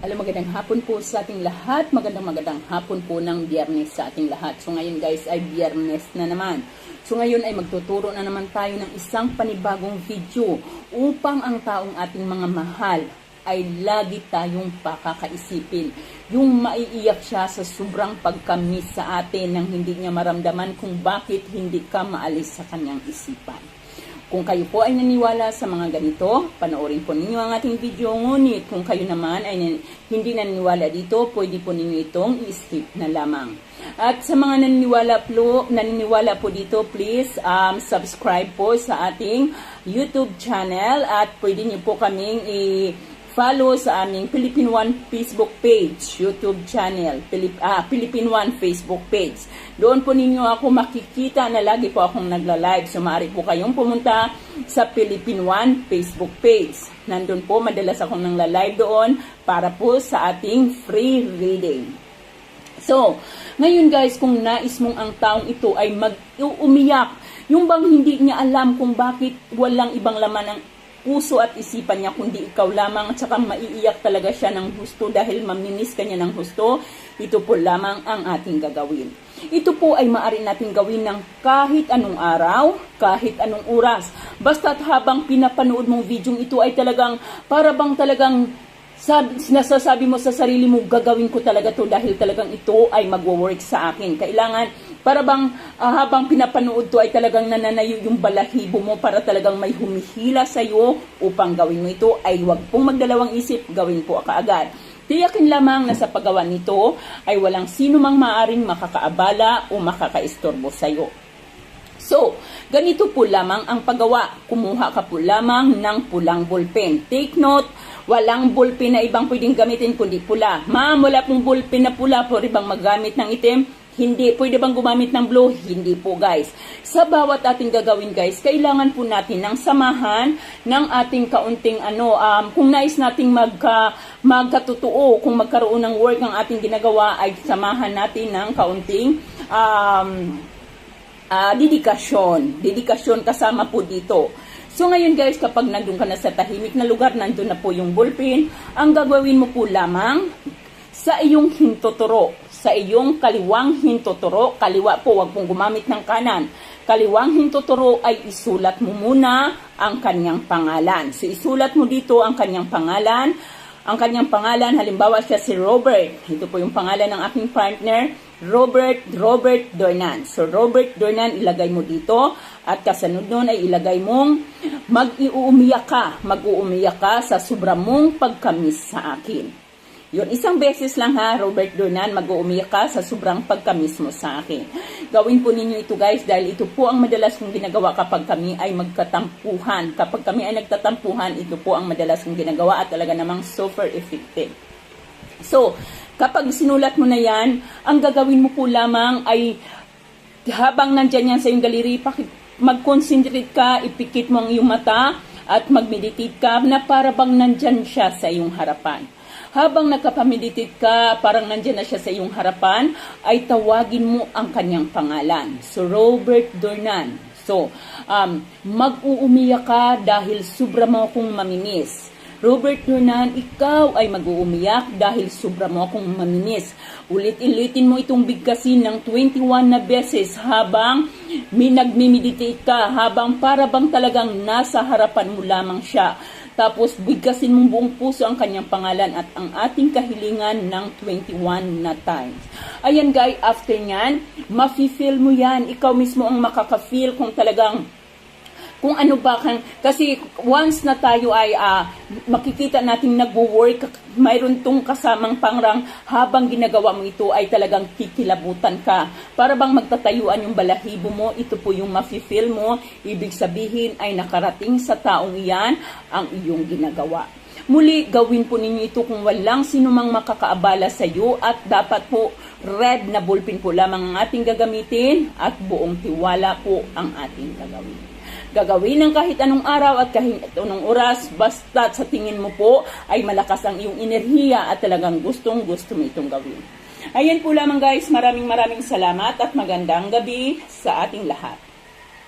Alam, magandang hapon po sa ating lahat. Magandang magandang hapon po ng biyernes sa ating lahat. So ngayon guys ay biyernes na naman. So ngayon ay magtuturo na naman tayo ng isang panibagong video upang ang taong ating mga mahal ay lagi tayong pakakaisipin. Yung maiiyak siya sa sobrang pagkamis sa atin nang hindi niya maramdaman kung bakit hindi ka maalis sa kanyang isipan. Kung kayo po ay naniwala sa mga ganito, panoorin po ninyo ang ating video. Ngunit kung kayo naman ay hindi naniniwala dito, pwede po ninyo itong i-skip na lamang. At sa mga naniniwala po, naniniwala po dito, please um, subscribe po sa ating YouTube channel at pwede niyo po kaming i- follow sa aming Philippine One Facebook page, YouTube channel, Pilip, ah, Philippine One Facebook page. Doon po ninyo ako makikita na lagi po akong nagla-live. So maaari po kayong pumunta sa Philippine One Facebook page. Nandun po, madalas akong nang live doon para po sa ating free reading. So, ngayon guys, kung nais mong ang taong ito ay mag-umiyak, yung bang hindi niya alam kung bakit walang ibang laman ng puso at isipan niya kundi ikaw lamang at saka maiiyak talaga siya ng husto dahil maminis kanya ng husto, ito po lamang ang ating gagawin. Ito po ay maaari natin gawin ng kahit anong araw, kahit anong oras. Basta't habang pinapanood mong video ito ay talagang para bang talagang sabi, sinasasabi mo sa sarili mo, gagawin ko talaga to dahil talagang ito ay magwo-work sa akin. Kailangan, para bang ah, habang pinapanood to ay talagang nananayo yung balahibo mo para talagang may humihila sa iyo upang gawin mo ito ay wag pong magdalawang isip, gawin po kaagad. Tiyakin lamang na sa paggawa nito ay walang sino mang maaring makakaabala o makakaistorbo sa iyo. So, ganito po lamang ang paggawa. Kumuha ka po lamang ng pulang ballpen. Take note, walang ballpen na ibang pwedeng gamitin kundi pula. Ma'am, wala pong ballpen na pula, pwede bang magamit ng itim? Hindi. Pwede bang gumamit ng blue? Hindi po guys. Sa bawat ating gagawin guys, kailangan po natin ng samahan ng ating kaunting ano, um, kung nais nating magka, magkatotoo, kung magkaroon ng work ang ating ginagawa, ay samahan natin ng kaunting um, ah dedikasyon. Dedikasyon kasama po dito. So ngayon guys, kapag nandun ka na sa tahimik na lugar, nandun na po yung ballpen, ang gagawin mo po lamang sa iyong hintuturo, sa iyong kaliwang hintuturo, kaliwa po, wag pong gumamit ng kanan. Kaliwang hintuturo ay isulat mo muna ang kanyang pangalan. So isulat mo dito ang kanyang pangalan. Ang kanyang pangalan, halimbawa siya si Robert. Ito po yung pangalan ng aking partner, Robert, Robert Dornan. So, Robert Dornan, ilagay mo dito. At kasunod nun ay ilagay mong mag-iuumiyak ka. Mag-uumiyak ka sa sobra mong pagkamis sa akin. Yun, isang beses lang ha, Robert Dornan, mag-uumiyak ka sa sobrang pagkamis mo sa akin. Gawin po ninyo ito guys dahil ito po ang madalas kong ginagawa kapag kami ay magkatampuhan. Kapag kami ay nagtatampuhan, ito po ang madalas kong ginagawa at talaga namang super effective. So, kapag sinulat mo na yan, ang gagawin mo po lamang ay habang nandyan yan sa iyong galiri, paki- mag-concentrate ka, ipikit mo ang iyong mata at mag-meditate ka na para bang nandyan siya sa iyong harapan. Habang nakapameditate ka, parang nandyan na siya sa iyong harapan, ay tawagin mo ang kanyang pangalan. So, Robert Dornan. So, um, mag-uumiyak ka dahil sobra mo akong maminis. Robert Dornan, ikaw ay mag-uumiyak dahil sobra mo akong maminis. Ulit-ulitin mo itong bigkasin ng 21 na beses habang may nagmimeditate ka, habang para bang talagang nasa harapan mo lamang siya. Tapos bigkasin mong buong puso ang kanyang pangalan at ang ating kahilingan ng 21 na times. Ayan guys, after nyan, mafe-feel mo yan. Ikaw mismo ang makaka-feel kung talagang kung ano ba kan kasi once na tayo ay ah, makikita nating nagwo-work mayroon tong kasamang pangrang habang ginagawa mo ito ay talagang kikilabutan ka. Para bang magtatayuan yung balahibo mo ito po yung mafe-feel mo. Ibig sabihin ay nakarating sa taong iyan ang iyong ginagawa. Muli, gawin po ninyo ito kung walang sinumang makakaabala sa iyo at dapat po red na ballpen po lamang ang ating gagamitin at buong tiwala po ang ating gagawin gagawin ng kahit anong araw at kahit anong oras, basta sa tingin mo po ay malakas ang iyong enerhiya at talagang gustong gusto mo itong gawin. Ayan po lamang guys, maraming maraming salamat at magandang gabi sa ating lahat.